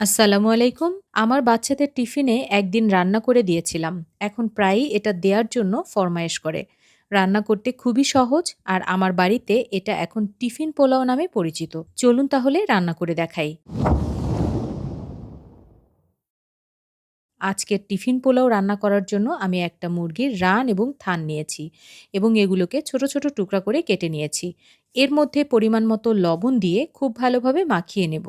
আসসালামু আলাইকুম। আমার বাচ্চাদের টিফিনে একদিন রান্না করে দিয়েছিলাম। এখন প্রায়ই এটা দেওয়ার জন্য ফরমায়েশ করে। রান্না করতে খুবই সহজ আর আমার বাড়িতে এটা এখন টিফিন পোলাও নামে পরিচিত। চলুন তাহলে রান্না করে দেখাই। আজকের টিফিন পোলাও রান্না করার জন্য আমি একটা মুরগির রান এবং থান নিয়েছি এবং এগুলোকে ছোট ছোট টুকরা করে কেটে নিয়েছি। এর মধ্যে পরিমাণ মতো লবণ দিয়ে খুব ভালোভাবে মাখিয়ে নেব।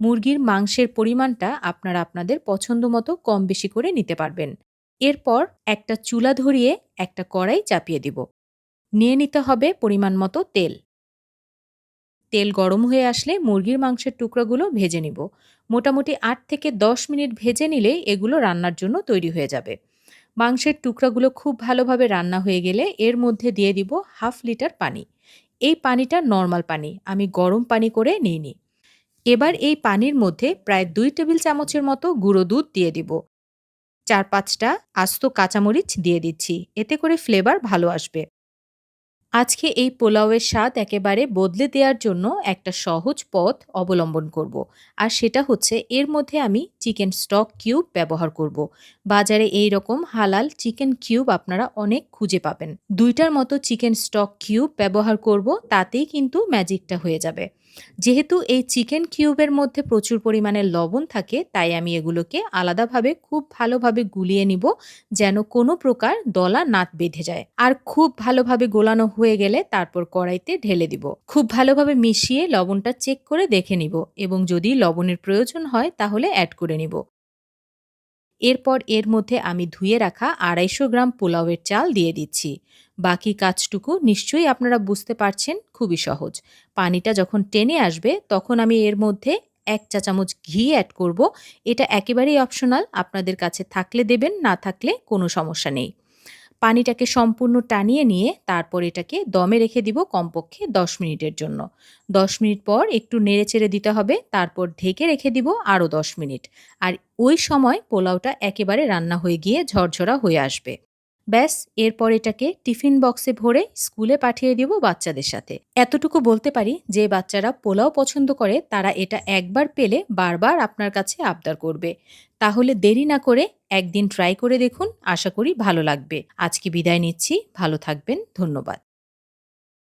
মুরগির মাংসের পরিমাণটা আপনারা আপনাদের পছন্দ মতো কম বেশি করে নিতে পারবেন। এরপর একটা চুলা ধরিয়ে একটা কড়াই চাপিয়ে দিব। নিয়ে নিতে হবে পরিমাণ মতো তেল। তেল গরম হয়ে আসলে মুরগির মাংসের টুকরোগুলো ভেজে নিব। মোটামুটি আট থেকে দশ মিনিট ভেজে নিলে এগুলো রান্নার জন্য তৈরি হয়ে যাবে। মাংসের টুকরাগুলো খুব ভালোভাবে রান্না হয়ে গেলে এর মধ্যে দিয়ে দিব হাফ লিটার পানি। এই পানিটা নর্মাল পানি, আমি গরম পানি করে নিইনি। এবার এই পানির মধ্যে প্রায় দুই টেবিল চামচের মতো গুঁড়ো দুধ দিয়ে দিব। চার পাঁচটা আস্ত কাঁচামরিচ দিয়ে দিচ্ছি। এতে করে ফ্লেভার ভালো আসবে। আজকে এই পোলাওয়ের স্বাদ একেবারে বদলে দেওয়ার জন্য একটা সহজ পথ অবলম্বন করব। আর সেটা হচ্ছে এর মধ্যে আমি চিকেন স্টক কিউব ব্যবহার করব। বাজারে এই রকম হালাল চিকেন কিউব আপনারা অনেক খুঁজে পাবেন দুইটার মতো চিকেন স্টক কিউব ব্যবহার করব, তাতেই কিন্তু ম্যাজিকটা হয়ে যাবে যেহেতু এই চিকেন কিউবের মধ্যে প্রচুর পরিমাণে লবণ থাকে, তাই আমি এগুলোকে আলাদাভাবে খুব ভালোভাবে গুলিয়ে নিব, যেন কোনো প্রকার দলা নাত বেঁধে যায় আর খুব ভালোভাবে গোলানো হয়ে গেলে তারপর কড়াইতে ঢেলে দিব। খুব ভালোভাবে মিশিয়ে লবণটা চেক করে দেখে নিব এবং যদি লবণের প্রয়োজন হয় তাহলে অ্যাড করে নিব। এরপর এর মধ্যে আমি ধুয়ে রাখা আড়াইশো গ্রাম পোলাওয়ের চাল দিয়ে দিচ্ছি। বাকি কাজটুকু নিশ্চয়ই আপনারা বুঝতে পারছেন, খুবই সহজ। পানিটা যখন টেনে আসবে তখন আমি এর মধ্যে এক চা চামচ ঘি অ্যাড করব। এটা একেবারেই অপশনাল আপনাদের কাছে থাকলে দেবেন, না থাকলে কোনো সমস্যা নেই। পানিটাকে সম্পূর্ণ টানিয়ে নিয়ে তারপর এটাকে দমে রেখে দিব কমপক্ষে দশ মিনিটের জন্য। দশ মিনিট পর একটু নেড়ে চেড়ে দিতে হবে, তারপর ঢেকে রেখে দিব আরও দশ মিনিট। আর ওই সময় পোলাওটা একেবারে রান্না হয়ে গিয়ে ঝরঝরা হয়ে আসবে। ব্যাস, এরপর এটাকে টিফিন বক্সে ভরে স্কুলে পাঠিয়ে দিব বাচ্চাদের সাথে। এতটুকু বলতে পারি যে বাচ্চারা পোলাও পছন্দ করে, তারা এটা একবার পেলে বারবার আপনার কাছে আবদার করবে। তাহলে দেরি না করে একদিন ট্রাই করে দেখুন, আশা করি ভালো লাগবে। আজকে বিদায় নিচ্ছি, ভালো থাকবেন, ধন্যবাদ।